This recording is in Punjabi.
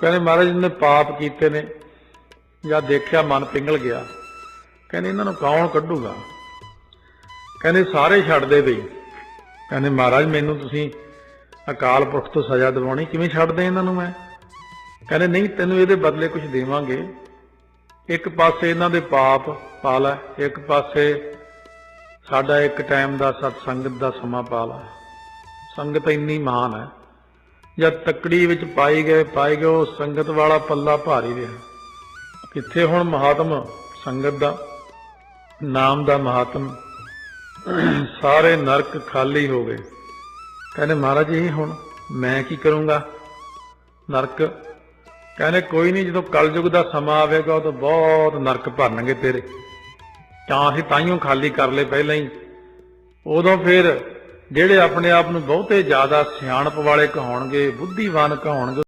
ਕਹਿੰਦੇ ਮਹਾਰਾਜ ਜੀ ਨੇ ਪਾਪ ਕੀਤੇ ਨੇ, ਜਾਂ ਦੇਖਿਆ ਮਨ ਪਿੰਗਲ ਗਿਆ। ਕਹਿੰਦੇ ਇਹਨਾਂ ਨੂੰ ਕੌਣ ਕੱਢੂਗਾ? ਕਹਿੰਦੇ ਸਾਰੇ ਛੱਡ ਦੇ ਬਈ। ਕਹਿੰਦੇ ਮਹਾਰਾਜ, ਮੈਨੂੰ ਤੁਸੀਂ ਅਕਾਲ ਪੁਰਖ ਤੋਂ ਸਜ਼ਾ ਦਿਵਾਉਣੀ, ਕਿਵੇਂ ਛੱਡਦੇ ਇਹਨਾਂ ਨੂੰ ਮੈਂ? ਕਹਿੰਦੇ ਨਹੀਂ, ਤੈਨੂੰ ਇਹਦੇ ਬਦਲੇ ਕੁਝ ਦੇਵਾਂਗੇ। ਇੱਕ ਪਾਸੇ ਇਹਨਾਂ ਦੇ ਪਾਪ ਪਾ ਲੈ ਇੱਕ ਪਾਸੇ ਸਾਡਾ ਇੱਕ ਟਾਈਮ ਦਾ ਸਤ ਸੰਗਤ ਦਾ ਸਮਾਂ ਪਾ ਲੈ ਸੰਗਤ ਇੰਨੀ ਮਹਾਨ ਹੈ। ਜਦ ਤਕੜੀ ਵਿੱਚ ਪਾਈ ਗਏ ਪਾਈ ਗਏ ਉਹ ਸੰਗਤ ਵਾਲਾ ਪੱਲਾ ਭਾਰੀ ਰਿਹਾ। ਕਿੱਥੇ ਹੁਣ ਮਹਾਤਮ ਸੰਗਤ ਦਾ? ਨਾਮ ਦਾ ਮਹਾਤਮ। ਸਾਰੇ ਨਰਕ ਖਾਲੀ ਹੋ ਗਏ। ਕਹਿੰਦੇ ਮਹਾਰਾਜ ਜੀ, ਹੁਣ ਮੈਂ ਕੀ ਕਰੂੰਗਾ? ਨਰਕ? ਕਹਿੰਦੇ ਕੋਈ ਨਹੀਂ, ਜਦੋਂ ਕਲਯੁਗ ਦਾ ਸਮਾਂ ਆਵੇਗਾ, ਉਦੋਂ ਬਹੁਤ ਨਰਕ ਭਰਨਗੇ ਤੇਰੇ। ਤਾਂ ਅਸੀਂ ਤਾਈਓ ਖਾਲੀ ਕਰ ਲਏ ਪਹਿਲਾਂ ਹੀ। ਉਦੋਂ ਫਿਰ ਜਿਹੜੇ ਆਪਣੇ ਆਪ ਨੂੰ ਬਹੁਤੇ ਜ਼ਿਆਦਾ ਸਿਆਣਪ ਵਾਲੇ ਕਹਾਉਣਗੇ ਬੁੱਧੀਵਾਨ ਕਹਾਉਣਗੇ